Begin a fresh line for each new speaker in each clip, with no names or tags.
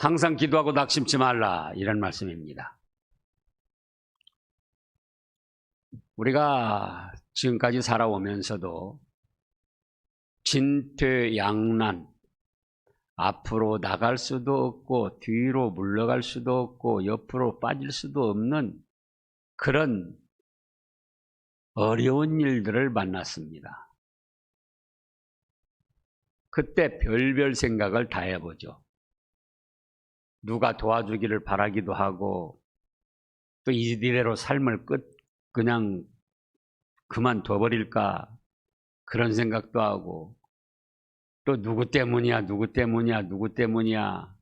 항상 기도하고 낙심치 말라 이런 말씀입니다. 우리가 지금까지 살아오면서도 진퇴양난 앞으로 나갈 수도 없고 뒤로 물러갈 수도 없고 옆으로 빠질 수도 없는 그런 어려운 일들을 만났습니다. 그때 별별 생각을 다 해보죠. 누가 도와주기를 바라기도 하고 또 이대로 삶을 끝 그냥 그만둬버릴까 그런 생각도 하고 또 누구 때문이야 누구 때문이야 누구 때문이야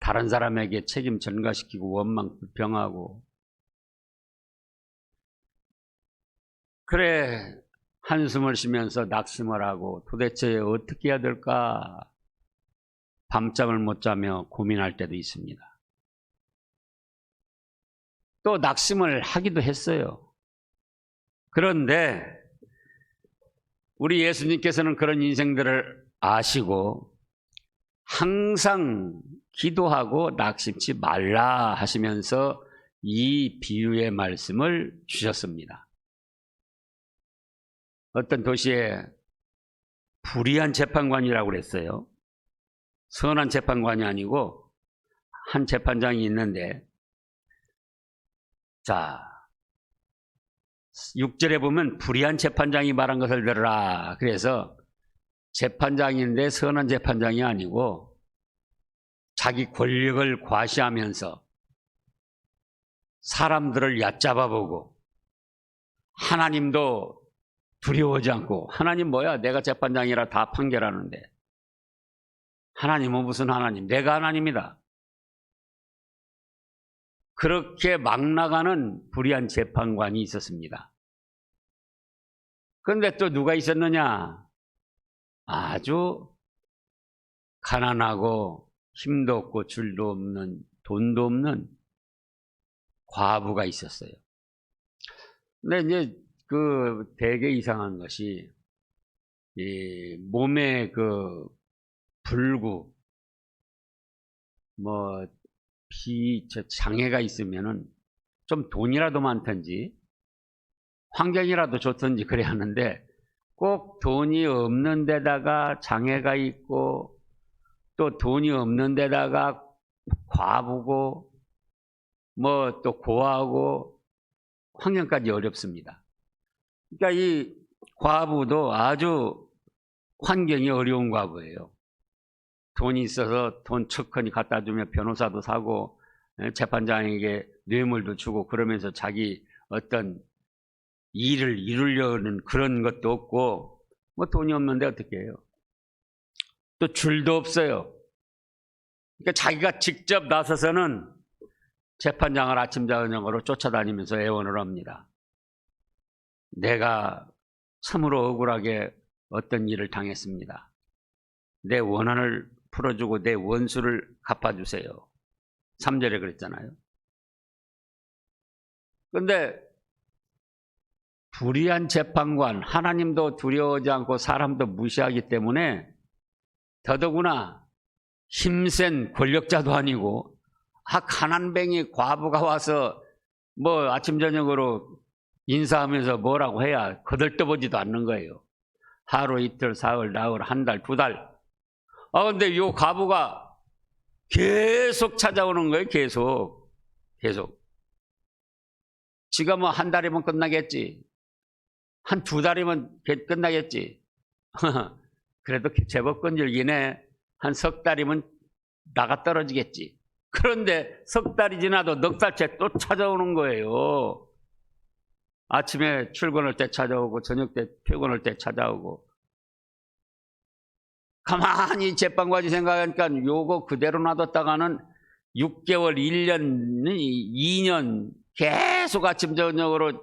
다른 사람에게 책임 전가시키고 원망 불평하고. 그래 한숨을 쉬면서 낙심을 하고 도대체 어떻게 해야 될까 밤잠을 못 자며 고민할 때도 있습니다. 또 낙심을 하기도 했어요. 그런데 우리 예수님께서는 그런 인생들을 아시고 항상 기도하고 낙심치 말라 하시면서 이 비유의 말씀을 주셨습니다. 어떤 도시에 불의한 재판관이라고 그랬어요. 선한 재판관이 아니고 한 재판장이 있는데 자 6절에 보면 불의한 재판장이 말한 것을 들으라. 그래서 재판장인데 선한 재판장이 아니고 자기 권력을 과시하면서 사람들을 얕잡아보고 하나님도 두려워하지 않고 하나님 뭐야 내가 재판장이라 다 판결하는데 하나님은 무슨 하나님? 내가 하나님이다. 그렇게 막 나가는 불의한 재판관이 있었습니다. 그런데 또 누가 있었느냐? 아주 가난하고 힘도 없고 줄도 없는 돈도 없는 과부가 있었어요. 근데 이제 그 되게 이상한 것이 이 몸에 그 불구 뭐비 장애가 있으면은 좀 돈이라도 많든지 환경이라도 좋든지 그래야 하는데 꼭 돈이 없는 데다가 장애가 있고 또 돈이 없는 데다가 과부고 뭐 또 고아하고 환경까지 어렵습니다. 그러니까 이 과부도 아주 환경이 어려운 과부예요. 돈이 있어서 돈 척하니 갖다 주면 변호사도 사고 예, 재판장에게 뇌물도 주고 그러면서 자기 어떤 일을 이루려는 그런 것도 없고 뭐 돈이 없는데 어떻게 해요? 또 줄도 없어요. 그러니까 자기가 직접 나서서는 재판장을 아침 저녁으로 쫓아다니면서 애원을 합니다. 내가 참으로 억울하게 어떤 일을 당했습니다. 내 원한을 풀어주고 내 원수를 갚아주세요. 3절에 그랬잖아요. 그런데 불의한 재판관, 하나님도 두려워하지 않고 사람도 무시하기 때문에 더더구나 힘센 권력자도 아니고 아 가난뱅이 과부가 와서 뭐 아침 저녁으로 인사하면서 뭐라고 해야 거들떠보지도 않는 거예요. 하루 이틀 사흘 나흘 한 달 두 달. 아 근데 요 과부가 계속 찾아오는 거예요. 계속 계속. 지가 뭐 한 달이면 끝나겠지. 한 두 달이면 끝나겠지. 그래도 제법 끈질기네. 한 석 달이면 나가 떨어지겠지. 그런데 석 달이 지나도 넉 달째 또 찾아오는 거예요. 아침에 출근할 때 찾아오고 저녁 때 퇴근할 때 찾아오고 가만히 재판까지 생각하니까 요거 그대로 놔뒀다가는 6개월, 1년, 2년 계속 아침 저녁으로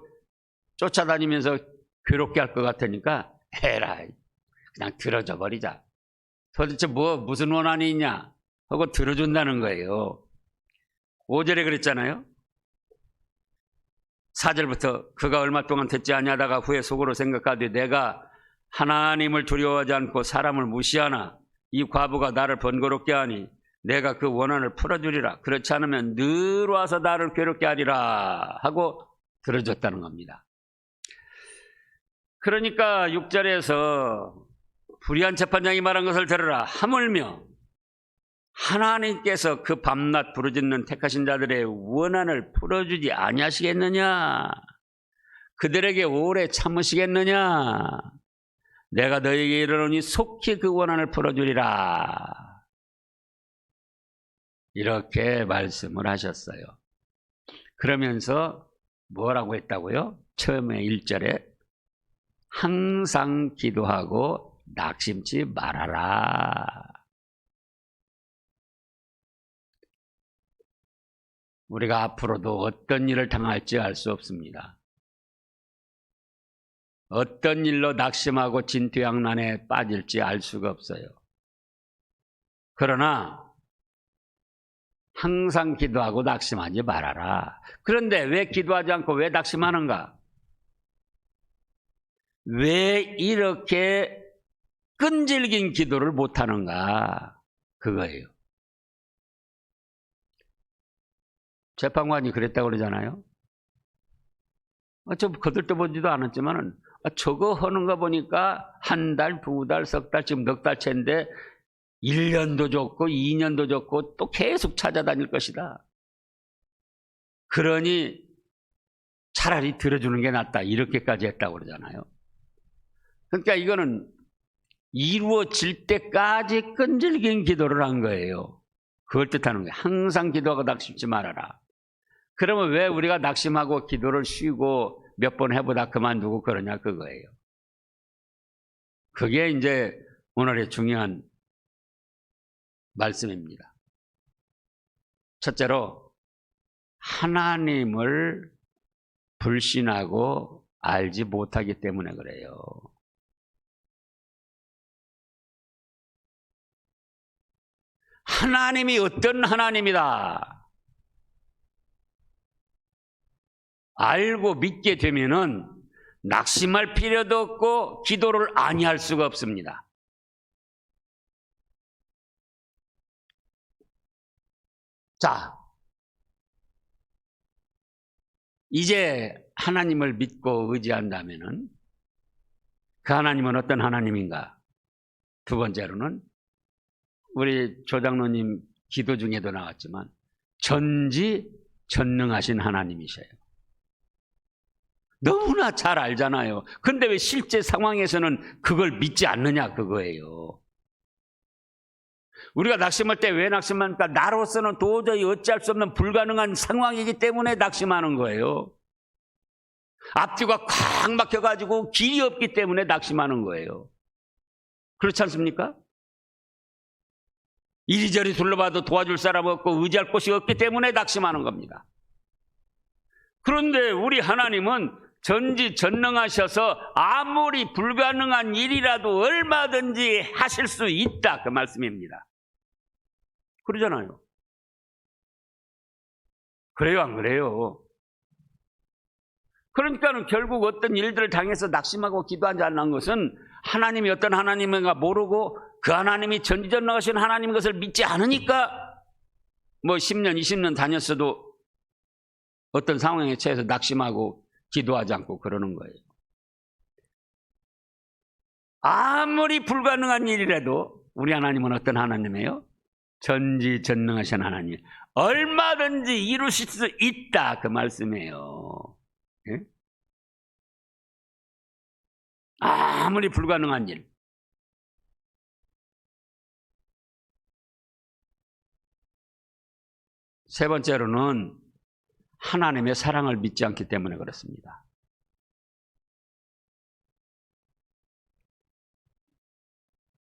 쫓아다니면서 괴롭게 할 것 같으니까 에라이 그냥 들어줘 버리자. 도대체 뭐 무슨 원한이 있냐 하고 들어준다는 거예요. 5절에 그랬잖아요. 4절부터 그가 얼마 동안 듣지 아니하다가 후에 속으로 생각하되 내가 하나님을 두려워하지 않고 사람을 무시하나 이 과부가 나를 번거롭게 하니 내가 그 원한을 풀어주리라. 그렇지 않으면 늘 와서 나를 괴롭게 하리라 하고 들어줬다는 겁니다. 그러니까 6절에서 불의한 재판장이 말한 것을 들으라. 하물며 하나님께서 그 밤낮 부르짖는 택하신 자들의 원한을 풀어주지 아니하시겠느냐? 그들에게 오래 참으시겠느냐? 내가 너에게 이르노니 속히 그 원한을 풀어주리라. 이렇게 말씀을 하셨어요. 그러면서 뭐라고 했다고요? 처음에 1절에 항상 기도하고 낙심치 말아라. 우리가 앞으로도 어떤 일을 당할지 알 수 없습니다. 어떤 일로 낙심하고 진퇴양난에 빠질지 알 수가 없어요. 그러나 항상 기도하고 낙심하지 말아라. 그런데 왜 기도하지 않고 왜 낙심하는가? 왜 이렇게 끈질긴 기도를 못하는가? 그거예요. 재판관이 그랬다고 그러잖아요. 아, 좀 거들떠보지도 않았지만은 아, 저거 하는 거 보니까 한 달, 두 달, 석 달, 지금 넉 달째인데 1년도 좋고 2년도 좋고 또 계속 찾아다닐 것이다. 그러니 차라리 들어주는 게 낫다. 이렇게까지 했다고 그러잖아요. 그러니까 이거는 이루어질 때까지 끈질긴 기도를 한 거예요. 그걸 뜻하는 거예요. 항상 기도하고 낙심치 말아라. 그러면 왜 우리가 낙심하고 기도를 쉬고 몇 번 해보다 그만두고 그러냐 그거예요. 그게 이제 오늘의 중요한 말씀입니다. 첫째로 하나님을 불신하고 알지 못하기 때문에 그래요. 하나님이 어떤 하나님이다. 알고 믿게 되면은 낙심할 필요도 없고 기도를 아니할 수가 없습니다. 자, 이제 하나님을 믿고 의지한다면은 그 하나님은 어떤 하나님인가? 두 번째로는 우리 조장로님 기도 중에도 나왔지만 전지 전능하신 하나님이셔요. 너무나 잘 알잖아요. 근데 왜 실제 상황에서는 그걸 믿지 않느냐 그거예요. 우리가 낙심할 때 왜 낙심합니까? 나로서는 도저히 어찌할 수 없는 불가능한 상황이기 때문에 낙심하는 거예요. 앞뒤가 꽉 막혀가지고 길이 없기 때문에 낙심하는 거예요. 그렇지 않습니까? 이리저리 둘러봐도 도와줄 사람 없고 의지할 곳이 없기 때문에 낙심하는 겁니다. 그런데 우리 하나님은 전지 전능하셔서 아무리 불가능한 일이라도 얼마든지 하실 수 있다 그 말씀입니다. 그러잖아요. 그래요 안 그래요? 그러니까는 결국 어떤 일들을 당해서 낙심하고 기도하지 않는 것은 하나님이 어떤 하나님인가 모르고 그 하나님이 전지전능하신 하나님인 것을 믿지 않으니까 뭐 10년, 20년 다녔어도 어떤 상황에 처해서 낙심하고 기도하지 않고 그러는 거예요. 아무리 불가능한 일이라도 우리 하나님은 어떤 하나님이에요? 전지전능하신 하나님. 얼마든지 이루실 수 있다 그 말씀이에요. 예? 아무리 불가능한 일. 세 번째로는 하나님의 사랑을 믿지 않기 때문에 그렇습니다.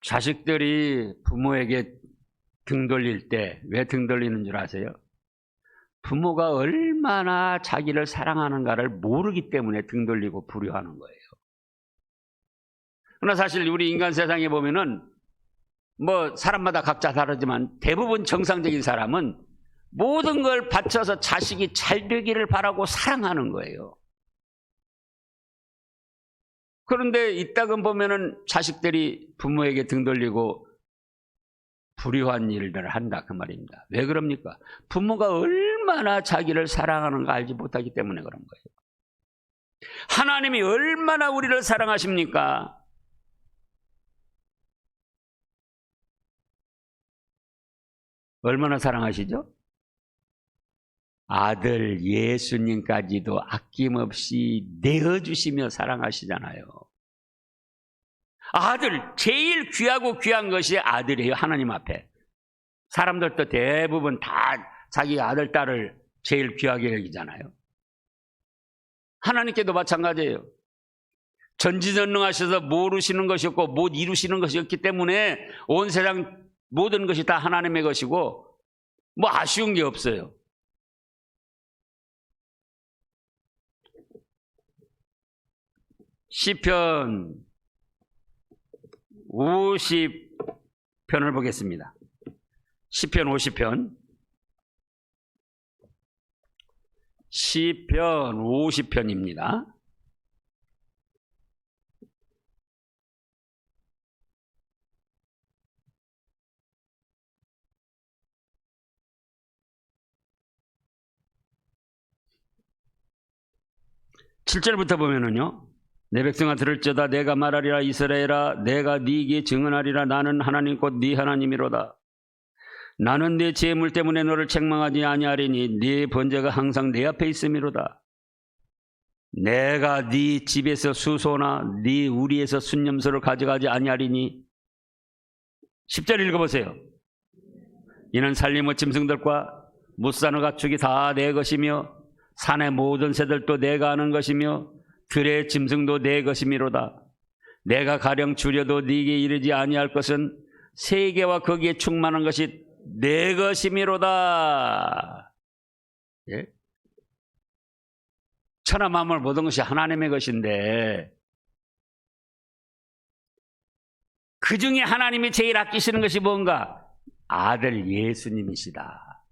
자식들이 부모에게 등 돌릴 때 왜 등 돌리는 줄 아세요? 부모가 얼마나 자기를 사랑하는가를 모르기 때문에 등 돌리고 불효하는 거예요. 그러나 사실 우리 인간 세상에 보면은 뭐 사람마다 각자 다르지만 대부분 정상적인 사람은 모든 걸 바쳐서 자식이 잘 되기를 바라고 사랑하는 거예요. 그런데 이따금 보면은 자식들이 부모에게 등 돌리고 불효한 일들을 한다 그 말입니다. 왜 그럽니까? 부모가 얼마나 자기를 사랑하는가 알지 못하기 때문에 그런 거예요. 하나님이 얼마나 우리를 사랑하십니까? 얼마나 사랑하시죠? 아들 예수님까지도 아낌없이 내어주시며 사랑하시잖아요. 아들, 제일 귀하고 귀한 것이 아들이에요, 하나님 앞에. 사람들도 대부분 다 자기 아들, 딸을 제일 귀하게 여기잖아요. 하나님께도 마찬가지예요. 전지전능하셔서 모르시는 것이 없고 못 이루시는 것이 없기 때문에 온 세상 모든 것이 다 하나님의 것이고 뭐 아쉬운 게 없어요. 시편 50편을 보겠습니다. 시편 50편. 시편 50편입니다. 칠절부터 보면은요. 내 백성아 들을지어다 내가 말하리라 이스라엘아 내가 네게 증언하리라 나는 하나님 곧 네 하나님이로다. 나는 내 재물 때문에 너를 책망하지 아니하리니 네 번제가 항상 내 앞에 있음이로다. 내가 네 집에서 수소나 네 우리에서 순념소를 가져가지 아니하리니 10절 읽어보세요. 이는 살림의 짐승들과 못 사는 가축이 다 내 것이며 산의 모든 새들도 내가 아는 것이며 들의 짐승도 내 것이미로다. 내가 가령 줄여도 네게 이르지 아니할 것은 세계와 거기에 충만한 것이 내 것이미로다. 예? 천하 만물 모든 것이 하나님의 것인데 그 중에 하나님이 제일 아끼시는 것이 뭔가? 아들 예수님이시다.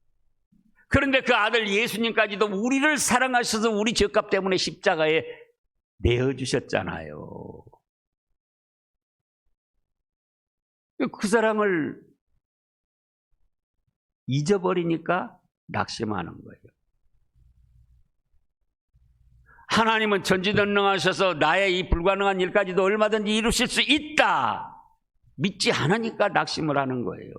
그런데 그 아들 예수님까지도 우리를 사랑하셔서 우리 죄값 때문에 십자가에 내어주셨잖아요. 그 사랑을 잊어버리니까 낙심하는 거예요. 하나님은 전지전능하셔서 나의 이 불가능한 일까지도 얼마든지 이루실 수 있다. 믿지 않으니까 낙심을 하는 거예요.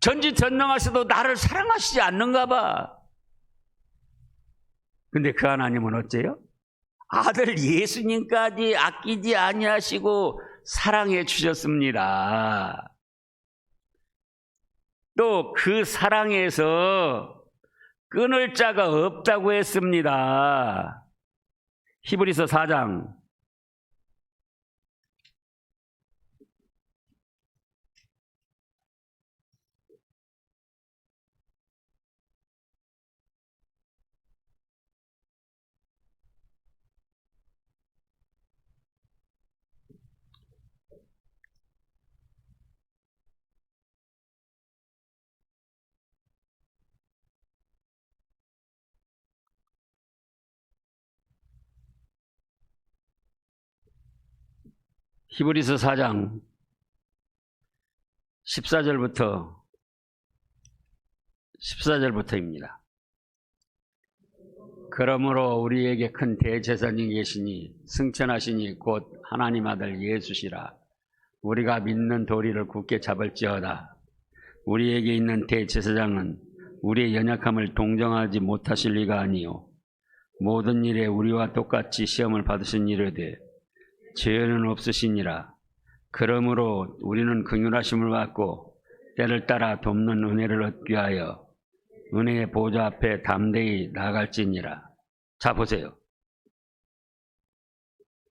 전지전능하셔도 나를 사랑하시지 않는가 봐. 근데 그 하나님은 어째요? 아들 예수님까지 아끼지 아니하시고 사랑해 주셨습니다. 또 그 사랑에서 끊을 자가 없다고 했습니다. 히브리서 4장 히브리서 4장 14절부터 14절부터입니다. 그러므로 우리에게 큰 대제사장이 계시니 승천하시니 곧 하나님 아들 예수시라. 우리가 믿는 도리를 굳게 잡을지어다. 우리에게 있는 대제사장은 우리의 연약함을 동정하지 못하실 리가 아니요. 모든 일에 우리와 똑같이 시험을 받으신 이르되 죄는 없으시니라. 그러므로 우리는 긍휼하심을 받고 때를 따라 돕는 은혜를 얻기 위하여 은혜의 보좌 앞에 담대히 나갈지니라. 자 보세요.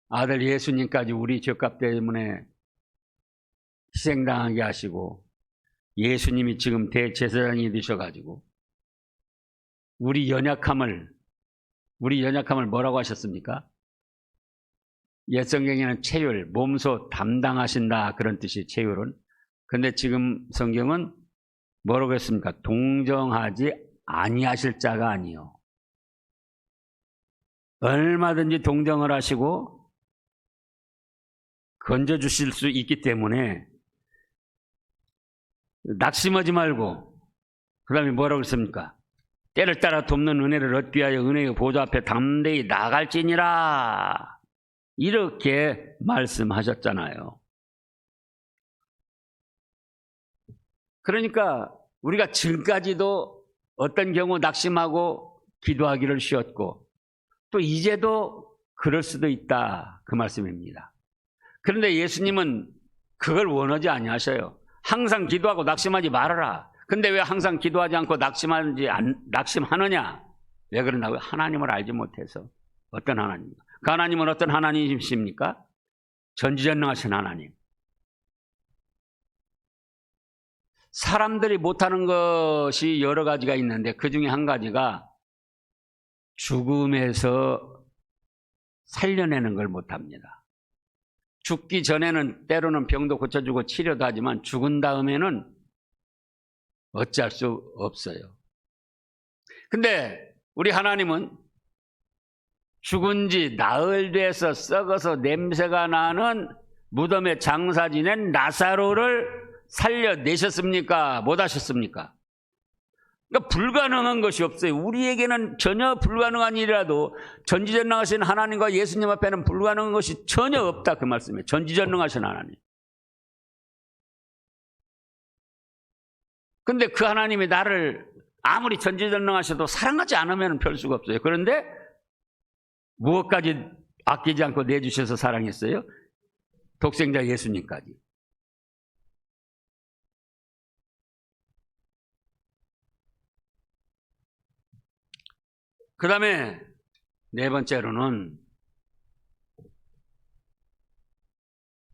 아들 예수님까지 우리 죄값 때문에 희생당하게 하시고 예수님이 지금 대제사장이 되셔가지고 우리 연약함을 우리 연약함을 뭐라고 하셨습니까? 옛 성경에는 체율, 몸소 담당하신다 그런 뜻이 체율은. 근데 지금 성경은 뭐라고 했습니까? 동정하지 아니하실 자가 아니요. 얼마든지 동정을 하시고 건져 주실 수 있기 때문에 낙심하지 말고 그다음에 뭐라고 했습니까? 때를 따라 돕는 은혜를 얻기 위하여 은혜의 보좌 앞에 담대히 나갈지니라 이렇게 말씀하셨잖아요. 그러니까 우리가 지금까지도 어떤 경우 낙심하고 기도하기를 쉬었고 또 이제도 그럴 수도 있다 그 말씀입니다. 그런데 예수님은 그걸 원하지 아니하셔요. 항상 기도하고 낙심하지 말아라. 근데 왜 항상 기도하지 않고 낙심하는지 안, 낙심하느냐? 왜 그러냐고요? 하나님을 알지 못해서 어떤 하나님? 그 하나님은 어떤 하나님이십니까? 전지전능하신 하나님. 사람들이 못하는 것이 여러 가지가 있는데 그 중에 한 가지가 죽음에서 살려내는 걸 못합니다. 죽기 전에는 때로는 병도 고쳐주고 치료도 하지만 죽은 다음에는 어찌할 수 없어요. 근데 우리 하나님은 죽은 지 나흘 돼서 썩어서 냄새가 나는 무덤에 장사 지낸 나사로를 살려내셨습니까? 못 하셨습니까? 그러니까 불가능한 것이 없어요. 우리에게는 전혀 불가능한 일이라도 전지전능하신 하나님과 예수님 앞에는 불가능한 것이 전혀 없다 그 말씀이에요. 전지전능하신 하나님. 근데 그 하나님이 나를 아무리 전지전능하셔도 사랑하지 않으면 별 수가 없어요. 그런데 무엇까지 아끼지 않고 내주셔서 사랑했어요? 독생자 예수님까지. 그 다음에 네 번째로는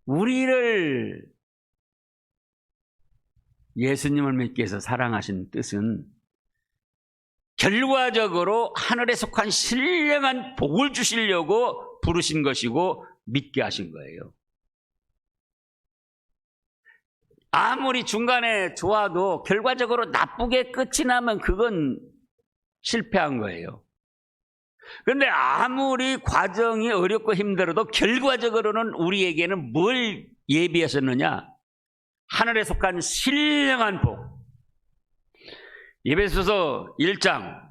우리를 예수님을 믿기 위해서 사랑하신 뜻은 결과적으로 하늘에 속한 신령한 복을 주시려고 부르신 것이고 믿게 하신 거예요. 아무리 중간에 좋아도 결과적으로 나쁘게 끝이 나면 그건 실패한 거예요. 그런데 아무리 과정이 어렵고 힘들어도 결과적으로는 우리에게는 뭘 예비하셨느냐? 하늘에 속한 신령한 복. 예배소서 1장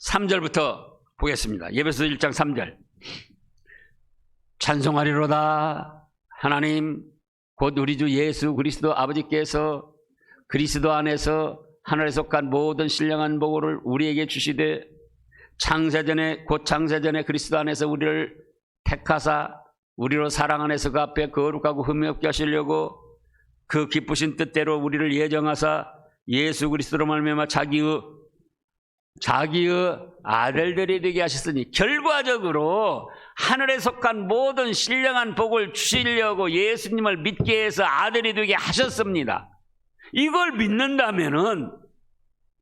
3절부터 보겠습니다. 예배소 1장 3절. 찬송하리로다 하나님 곧 우리 주 예수 그리스도 아버지께서 그리스도 안에서 하늘에 속한 모든 신령한 복을 우리에게 주시되 창세전에 곧 창세전에 그리스도 안에서 우리를 택하사 우리로 사랑 안에서 그 앞에 거룩하고 흠이 없게 하시려고 그 기쁘신 뜻대로 우리를 예정하사 예수 그리스도로 말미암아 자기의 자기의 아들들이 되게 하셨으니 결과적으로 하늘에 속한 모든 신령한 복을 주시려고 예수님을 믿게 해서 아들이 되게 하셨습니다. 이걸 믿는다면은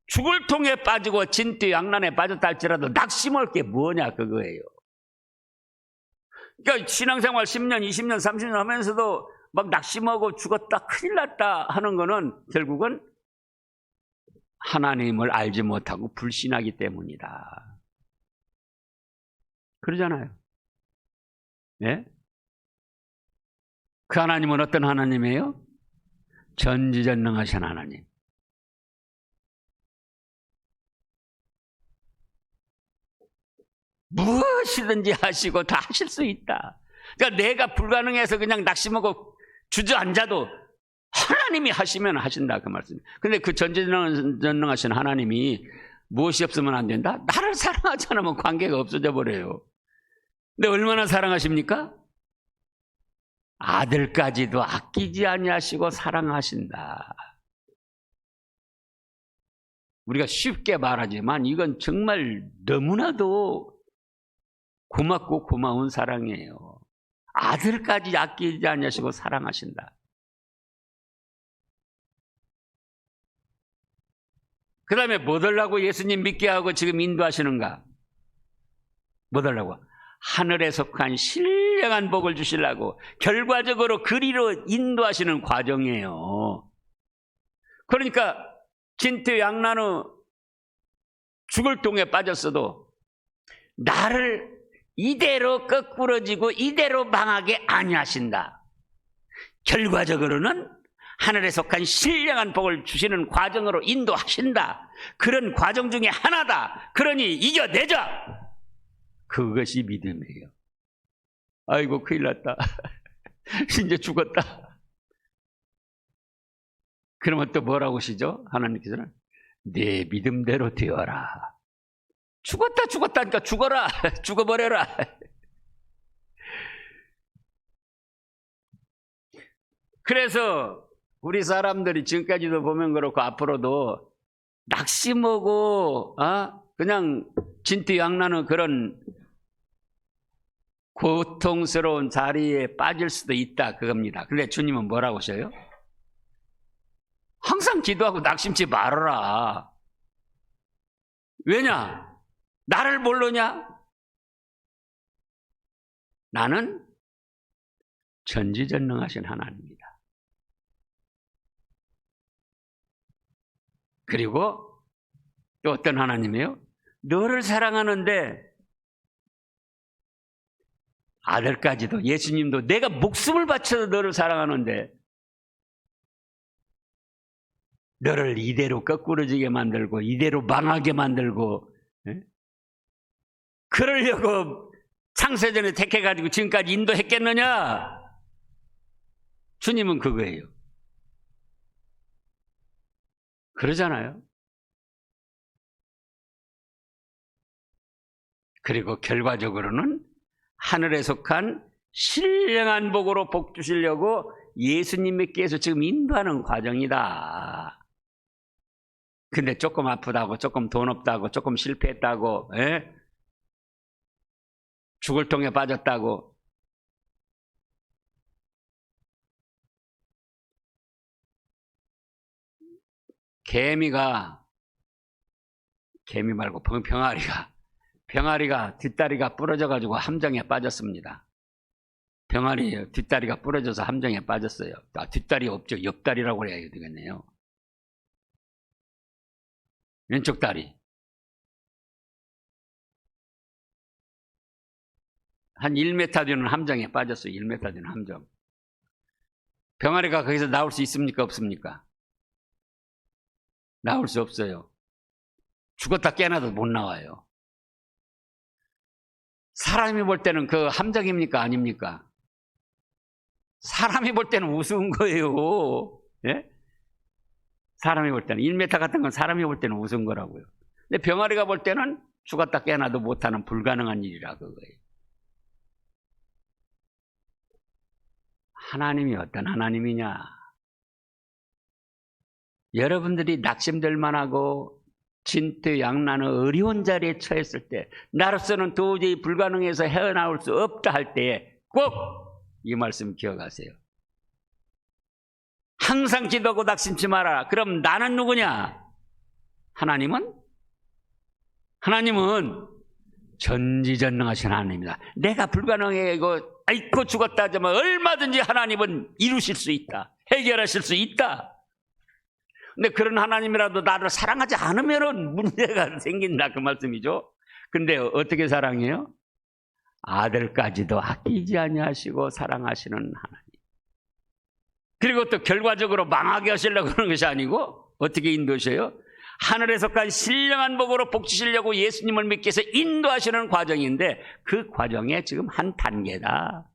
죽을 통에 빠지고 진퇴 양난에 빠졌다 할지라도 낙심할 게 뭐냐 그거예요. 그러니까 신앙생활 10년, 20년, 30년 하면서도 막 낙심하고 죽었다, 큰일 났다 하는 거는 결국은 하나님을 알지 못하고 불신하기 때문이다. 그러잖아요. 예? 그 하나님은 어떤 하나님이에요? 전지전능하신 하나님. 무엇이든지 하시고 다 하실 수 있다. 그러니까 내가 불가능해서 그냥 낙심하고 주저앉아도 하나님이 하시면 하신다 그 말씀. 근데 그 전지전능하신 하나님이 무엇이 없으면 안 된다? 나를 사랑하지 않으면 관계가 없어져 버려요. 근데 얼마나 사랑하십니까? 아들까지도 아끼지 아니하시고 사랑하신다. 우리가 쉽게 말하지만 이건 정말 너무나도 고맙고 고마운 사랑이에요. 아들까지 아끼지 아니하시고 사랑하신다. 그 다음에 뭐 달라고 예수님 믿게 하고 지금 인도하시는가? 뭐 달라고? 하늘에 속한 신령한 복을 주시려고 결과적으로 그리로 인도하시는 과정이에요. 그러니까 진퇴 양난의 죽을 통에 빠졌어도 나를 이대로 거꾸러지고 이대로 망하게 아니하신다. 결과적으로는 하늘에 속한 신령한 복을 주시는 과정으로 인도하신다. 그런 과정 중에 하나다. 그러니 이겨내자. 그것이 믿음이에요. 아이고 큰일 났다. 이제 죽었다. 그러면 또 뭐라고 하시죠? 하나님께서는 내 믿음대로 되어라. 죽었다 죽었다니까 죽어라. 죽어버려라. 그래서 우리 사람들이 지금까지도 보면 그렇고 앞으로도 낙심하고 어? 그냥 진퇴양나는 그런 고통스러운 자리에 빠질 수도 있다 그겁니다. 근데 주님은 뭐라고 하셔요? 항상 기도하고 낙심치 말아라. 왜냐? 나를 모르냐? 나는 전지전능하신 하나님입니다. 그리고 또 어떤 하나님이에요? 너를 사랑하는데 아들까지도 예수님도 내가 목숨을 바쳐서 너를 사랑하는데 너를 이대로 거꾸러지게 만들고 이대로 망하게 만들고 예? 그러려고 창세전에 택해가지고 지금까지 인도했겠느냐? 주님은 그거예요. 그러잖아요. 그리고 결과적으로는 하늘에 속한 신령한 복으로 복 주시려고 예수님께서 지금 인도하는 과정이다. 근데 조금 아프다고, 조금 돈 없다고, 조금 실패했다고, 에? 죽을 통에 빠졌다고. 개미가, 개미 말고 병- 병아리가, 병아리가 뒷다리가 부러져 가지고 함정에 빠졌습니다. 병아리 뒷다리가 부러져서 함정에 빠졌어요. 아, 뒷다리 없죠. 옆다리라고 해야 되겠네요. 왼쪽 다리. 한 1m 되는 함정에 빠졌어요. 1m 되는 함정. 병아리가 거기서 나올 수 있습니까? 없습니까? 나올 수 없어요. 죽었다 깨어나도 못 나와요. 사람이 볼 때는 그 함정입니까? 아닙니까? 사람이 볼 때는 우스운 거예요. 예? 사람이 볼 때는 1m 같은 건 사람이 볼 때는 우스운 거라고요. 근데 병아리가 볼 때는 죽었다 깨어나도 못하는 불가능한 일이라 그거예요. 하나님이 어떤 하나님이냐? 여러분들이 낙심될 만하고 진퇴양난의 어려운 자리에 처했을 때 나로서는 도저히 불가능해서 헤어나올 수 없다 할 때에 꼭 이 말씀 기억하세요. 항상 기도하고 낙심치 마라. 그럼 나는 누구냐? 하나님은? 하나님은 전지전능하신 하나님입니다. 내가 불가능해 이거 아이고 죽었다 하지만 얼마든지 하나님은 이루실 수 있다. 해결하실 수 있다. 근데 그런 하나님이라도 나를 사랑하지 않으면 문제가 생긴다 그 말씀이죠. 근데 어떻게 사랑해요? 아들까지도 아끼지 아니하시고 사랑하시는 하나님. 그리고 또 결과적으로 망하게 하시려고 하는 것이 아니고 어떻게 인도하셔요? 하늘에 속한 신령한 복으로 복 주시려고 예수님을 믿기 위해서 인도하시는 과정인데 그 과정에 지금 한 단계다.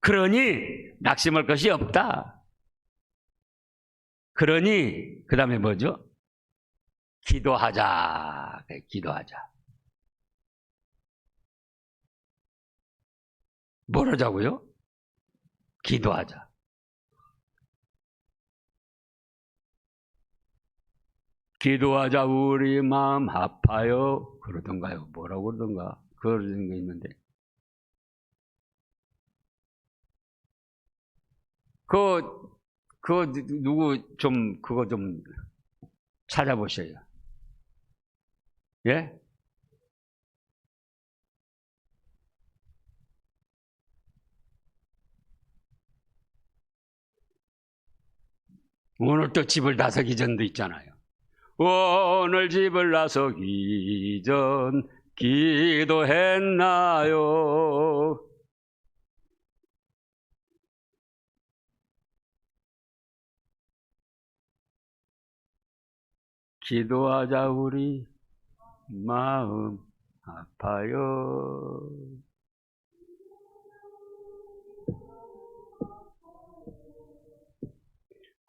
그러니 낙심할 것이 없다. 그러니 그 다음에 뭐죠? 기도하자. 기도하자. 뭘 하자고요? 기도하자. 기도하자 우리 마음 아파요. 그러던가요? 뭐라고 그러던가? 그런 게 있는데. 그, 그, 누구 좀, 그거 좀 찾아보셔요. 예? 오늘 또 집을 나서기 전도 있잖아요. 오늘 집을 나서기 전 기도했나요? 기도하자 우리 마음 아파요.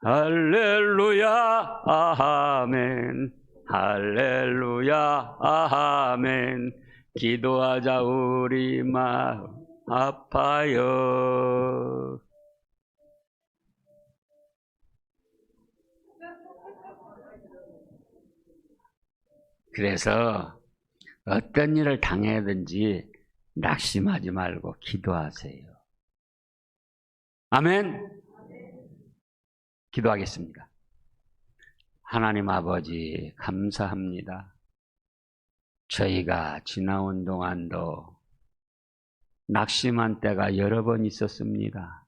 할렐루야 아멘 할렐루야 아멘 기도하자 우리 마음 아파요. 그래서 어떤 일을 당해든지 낙심하지 말고 기도하세요. 아멘. 기도하겠습니다. 하나님 아버지, 감사합니다. 저희가 지나온 동안도 낙심한 때가 여러 번 있었습니다.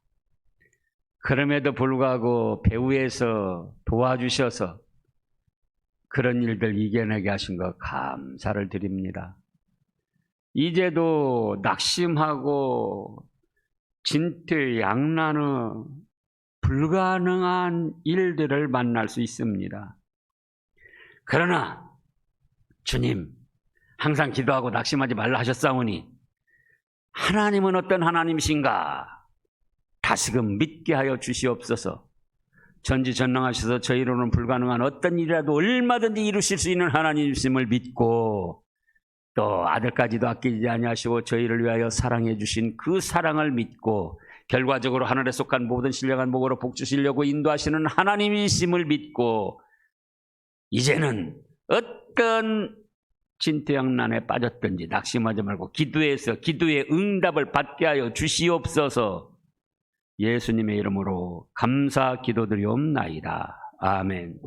그럼에도 불구하고 배후에서 도와주셔서 그런 일들 이겨내게 하신 것 감사를 드립니다. 이제도 낙심하고 진퇴양난의 불가능한 일들을 만날 수 있습니다. 그러나 주님 항상 기도하고 낙심하지 말라 하셨사오니 하나님은 어떤 하나님이신가 다시금 믿게 하여 주시옵소서. 전지전능하셔서 저희로는 불가능한 어떤 일이라도 얼마든지 이루실 수 있는 하나님이심을 믿고 또 아들까지도 아끼지 아니하시고 저희를 위하여 사랑해 주신 그 사랑을 믿고 결과적으로 하늘에 속한 모든 신령한 목으로 복 주시려고 인도하시는 하나님이심을 믿고 이제는 어떤 진퇴양난에 빠졌든지 낙심하지 말고 기도해서 기도의 응답을 받게 하여 주시옵소서 예수님의 이름으로 감사 기도드리옵나이다. 아멘.